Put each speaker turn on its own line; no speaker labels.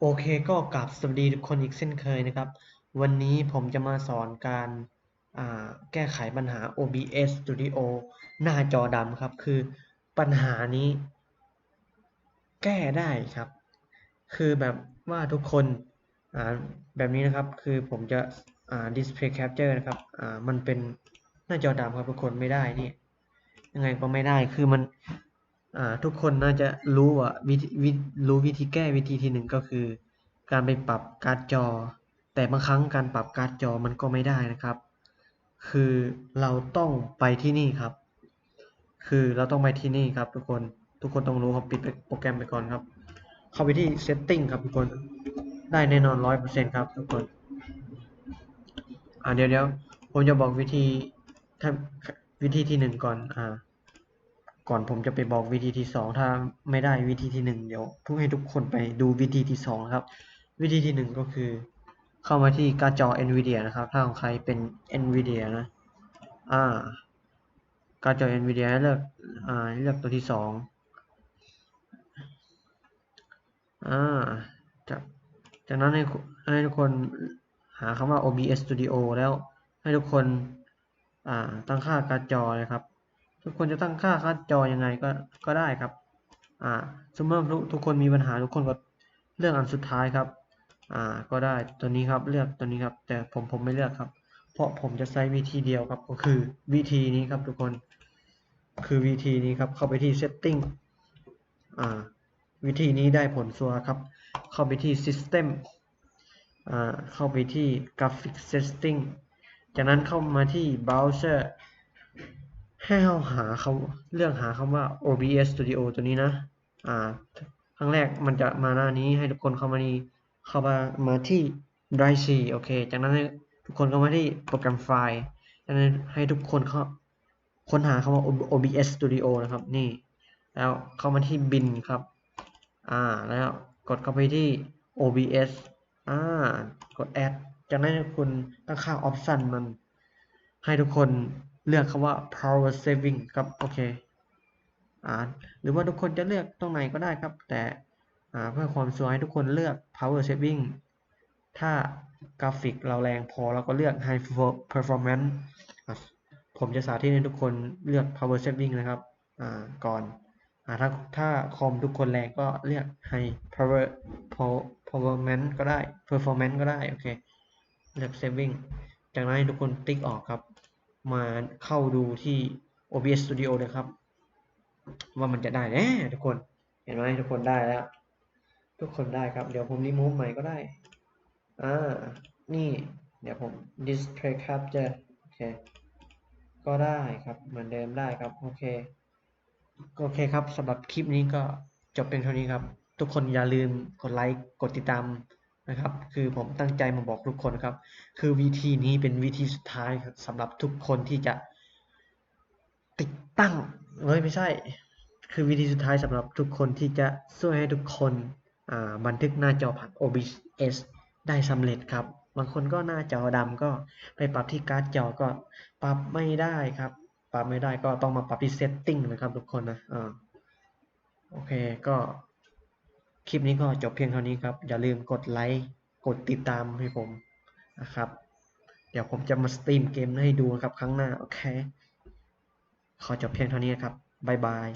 โอเคก็กลับสวัสดีทุกคนอีกเช่นเคยนะครับ วันนี้ผมจะมาสอนการาแก้ไขปัญหา OBS Studio หน้าจอดำครับ คือปัญหานี้แก้ได้ครับ คือแบบว่าทุกคนแบบนี้นะครับคือผมจะ display capture นะครับมันเป็นหน้าจอดำครับทุกคนไม่ได้นี่ยังไงก็ไม่ได้คือมัน ทุกคนน่าจะรู้ว่าวิธีวิรู้วิธีแก้วิธีที่หนึ่งก็คือ การไปปรับการ์ดจอ แต่บางครั้งการปรับการ์ดจอมันก็ไม่ได้นะครับ คือเราต้องไปที่นี่ครับ คือเราต้องไปที่นี่ครับทุกคนทุกคนต้องรู้ครับปิดโปรแกรมไปก่อนครับ เข้าไปที่ setting ครับทุกคนได้แน่นอนร้อยเปอร์เซ็นต์ครับทุกคนอ่าเดี๋ยวเดี๋ยวผมจะบอกวิธีวิธีที่หนึ่งก่อนอ่า ก่อนผมจะไปบอกวิธีที่สองถ้าไม่ได้วิธีที่หนึ่งเดี๋ยวทุกให้ทุกคนไปดูวิธีที่สองครับ วิธีที่หนึ่งก็คือ เข้ามาที่การ์ดจอ NVIDIA นะครับ ถ้าของใครเป็น NVIDIA นะ อ่า การ์ดจอ NVIDIA เลือก อ่า เลือกตัวที่สองอ่า จาก จากนั้นให้ให้ทุกคนหาคำว่า OBS Studio แล้วให้ทุกคน อ่า ตั้งค่าการ์ดจอเลยครับ ทุกคนจะตั้งค่าการ์ดจอยังไงก็ก็ได้ครับ อ่าสมมติทุกทุกคนมีปัญหาทุกคนก็เลือกอันสุดท้ายครับ อ่า ก็ได้ตัวนี้ครับเลือกตัวนี้ครับ แต่ผมผมไม่เลือกครับ เพราะผมจะใช้วิธีเดียวครับ ก็คือวิธีนี้ครับทุกคน คือวิธีนี้ครับ เข้าไปที่ setting อ่า วิธีนี้ได้ผลสัวครับ เข้าไปที่ system อ่า เข้าไปที่ graphic setting จากนั้นเข้ามาที่ browser ให้เราหาคำเลือกหาคำว่า OBS Studio ตัวนี้นะ อ่า ครั้งแรกมันจะมาหน้านี้ให้ทุกคนเข้ามานี่เข้ามามาที่ Drive C โอเค จากนั้นให้ทุกคนเข้ามาที่โปรแกรมไฟล์จากนั้นให้ทุกคนเข้าค้นหาคำว่า OBS Studio นะครับ นี่ แล้วเข้ามาที่บินครับ อ่า แล้วกดเข้าไปที่ OBS อ่า กด add จากนั้นคุณตั้งค่า option มัน ให้ทุกคน เลือกคำว่า power saving ครับโอเคอ่าหรือว่าทุกคนจะเลือกตรงไหนก็ได้ครับ แต่อ่าเพื่อความสวยให้ทุกคนเลือก power saving ถ้ากราฟิกเราแรงพอเราก็เลือก high performance ผมจะสาธิตให้ทุกคนเลือก power saving นะครับอ่าก่อนอ่าถ้าถ้าคอมทุกคนแรงก็เลือก high power performance ก็ได้ performance ก็ได้โอเคเลือก saving จากนั้นทุกคนติ๊กออกครับ มาเข้าดูที่ OBS Studio เลยครับ ว่ามันจะได้แน่ทุกคนเห็นไหมทุกคนได้แล้ว ทุกคนได้ครับ เดี๋ยวผมรีมูฟใหม่ก็ได้อ่านี่ เดี๋ยวผม display capture โอเคก็ได้ครับเหมือนเดิมได้ครับ โอเคโอเคครับสำหรับคลิปนี้ก็จบเป็นเท่านี้ครับ ทุกคนอย่าลืมกดไลค์กดติดตาม นะครับ คือผมตั้งใจมาบอกทุกคนครับ คือวิธีนี้เป็นวิธีสุดท้ายครับสำหรับทุกคนที่จะติดตั้งเฮ้ยไม่ใช่ คือวิธีสุดท้ายสำหรับทุกคนที่จะช่วยให้ทุกคนบันทึกหน้าจอผ่าน OBS ได้สำเร็จครับ บางคนก็หน้าจอดำก็ไปปรับที่การ์ดจอก็ปรับไม่ได้ครับ ปรับไม่ได้ก็ต้องมาปรับที่ setting นะครับทุกคนนะอ่าโอเคก็ คลิปนี้ก็จบเพียงเท่านี้ครับ อย่าลืมกดไลค์กดติดตามให้ผมนะครับ เดี๋ยวผมจะมาสตรีมเกมให้ดูนะครับครั้งหน้า โอเค ขอจบเพียงเท่านี้ครับ บ๊ายบาย